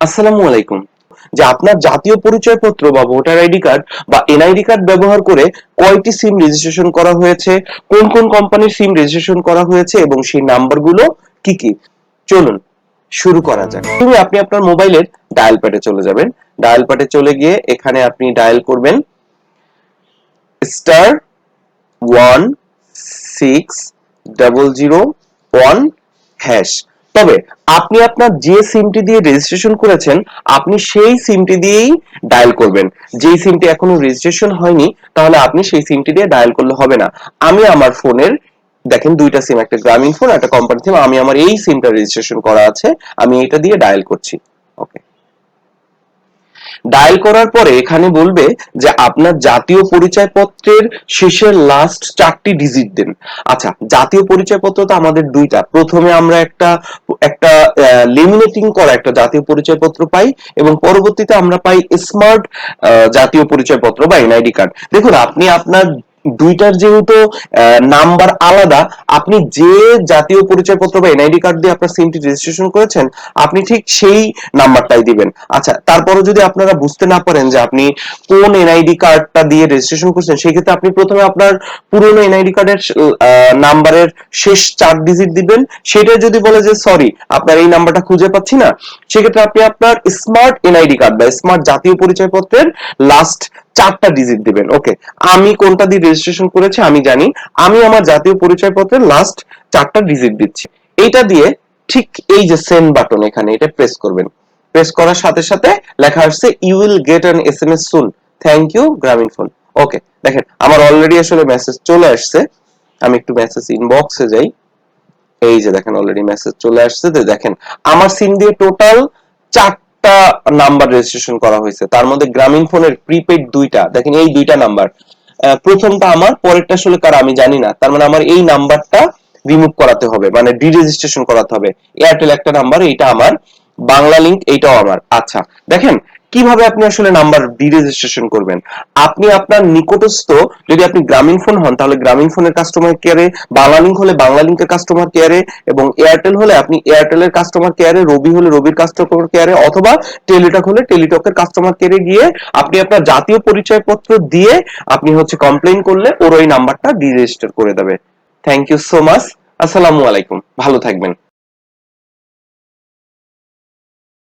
আসসালামু আলাইকুম। যে আপনার জাতীয় পরিচয়পত্র বা ভোটার আইডি কার্ড বা এনআইডি কার্ড ব্যবহার করে কয়টি সিম রেজিস্ট্রেশন করা হয়েছে, কোন কোন কোম্পানির সিম রেজিস্ট্রেশন করা হয়েছে এবং সেই নাম্বারগুলো কি কি? চলুন, শুরু করা যাক। তুমি আপনি আপনার মোবাইলের ডায়াল প্যাডে চলে যাবেন। ডায়াল প্যাডে চলে গিয়ে এখানে আপনি ডায়াল করবেন star one six double zero one hash. তবে আপনি আপনার যে সিমটি দিয়ে রেজিস্ট্রেশন করেছেন, আপনি সেই সিমটি দিয়েই ডায়াল করবেন। যেই সিমটি এখনও রেজিস্ট্রেশন হয়নি, তাহলে আপনি সেই সিমটি দিয়ে ডায়াল করলে হবে না। আমি আমার ফোনের, দেখেন দুইটা সিম একটা গ্রামীণ ফোন একটা কোম্পানি সিম আমি আমার এই সিমটা রেজিস্ট্রেশন করা আছে, আমি এটা দিয়ে ডায়াল করছি। ওকে ডায়াল করার পরে এখানে বলবে যে আপনার জাতীয় পরিচয়পত্রের শেষের লাস্ট চারটি ডিজিট দেন। আচ্ছা জাতীয় পরিচয়পত্র তো আমাদের দুইটা। প্রথমে আমরা একটা একটা লিমিনেটিং করা একটা জাতীয় পরিচয়পত্র পাই এবং পরবর্তীতে আমরা পাই স্মার্ট জাতীয় পরিচয়পত্র বা এনআইডি কার্ড দেখুন, আপনি আপনার দুইটার যেহেতু নাম্বার আলাদা, আপনি যে জাতীয় পরিচয়পত্র বা এনআইডি কার্ড দিয়ে আপনার সিমটি রেজিস্ট্রেশন করেছেন, আপনি ঠিক সেই নাম্বারটাই দিবেন। আচ্ছা তারপরে যদি আপনারা বুঝতে না পারেন যে আপনি কোন এনআইডি কার্ডটা দিয়ে রেজিস্ট্রেশন করছেন, সেক্ষেত্রে আপনি প্রথমে আপনার পুরনো এনআইডি কার্ডের নাম্বারের শেষ চার ডিজিট দিবেন। সেটা যদি বলে যে সরি আপনার এই নাম্বারটা খুঁজে পাচ্ছি না, সেক্ষেত্রে আপনি আপনার স্মার্ট এনআইডি কার্ড বা স্মার্ট জাতীয় পরিচয়পত্রের লাস্ট চারটা ডিজিট দিবেন ওকে আমি কোনটা দিয়ে রেজিস্ট্রেশন করেছি আমি জানি, আমি আমার জাতীয় পরিচয়পত্রের লাস্ট চারটা ডিজিট দিচ্ছি। এইটা দিয়ে ঠিক এই যে সেন্ড বাটন এখানে, এটা প্রেস করবেন। প্রেস করার সাথে সাথে লেখা আসছে you will get an S M S soon thank you Grameenphone okay দেখেন, আমার অলরেডি আসলে মেসেজ চলে আসছে। আমি একটু মেসেজ ইনবক্সে যাই। এই যে দেখেন অলরেডি মেসেজ চলে আসছে। দেখেন, আমার সিম দিয়ে টোটাল চারটা নাম্বার রেজিস্ট্রেশন করা হয়েছে। তার মধ্যে গ্রামীণ ফোনের প্রিপেড দুইটা। দেখেন এই দুইটা নাম্বার। প্রথমটা আমার, পরেরটা আসলে কার আমি জানি না। তার মানে আমার এই নাম্বারটা রিমুভ করাতে হবে মানে ডি রেজিস্ট্রেশন করাতে হবে। এয়ারটেল একটা নাম্বার, এইটা আমার। বাংলা লিংক এইটাও আমার। আচ্ছা দেখেন কীভাবে আপনি আসলে নাম্বার ডি রেজিস্ট্রেশন করবেন? আপনি আপনার নিকটস্থ, যদি আপনি গ্রামীণ ফোন হন, তাহলে গ্রামীণ ফোনের কাস্টমার কেয়ারে বাংলা লিংক হলে বাংলা লিংকের কাস্টমার কেয়ারে এবং এয়ারটেল হলে আপনি এয়ারটেলের কাস্টমার কেয়ারে রবি হলে রবির কাস্টমার কেয়ারে অথবা টেলিটক হলে টেলিটকের কাস্টমার কেয়ারে গিয়ে আপনি আপনার জাতীয় পরিচয়পত্র দিয়ে আপনি হচ্ছে কমপ্লেইন করলে ওর ওই নাম্বারটা ডি রেজিস্টার করে দেবে। থ্যাংক ইউ সো মাচ আসসালামু আলাইকুম। ভালো থাকবেন।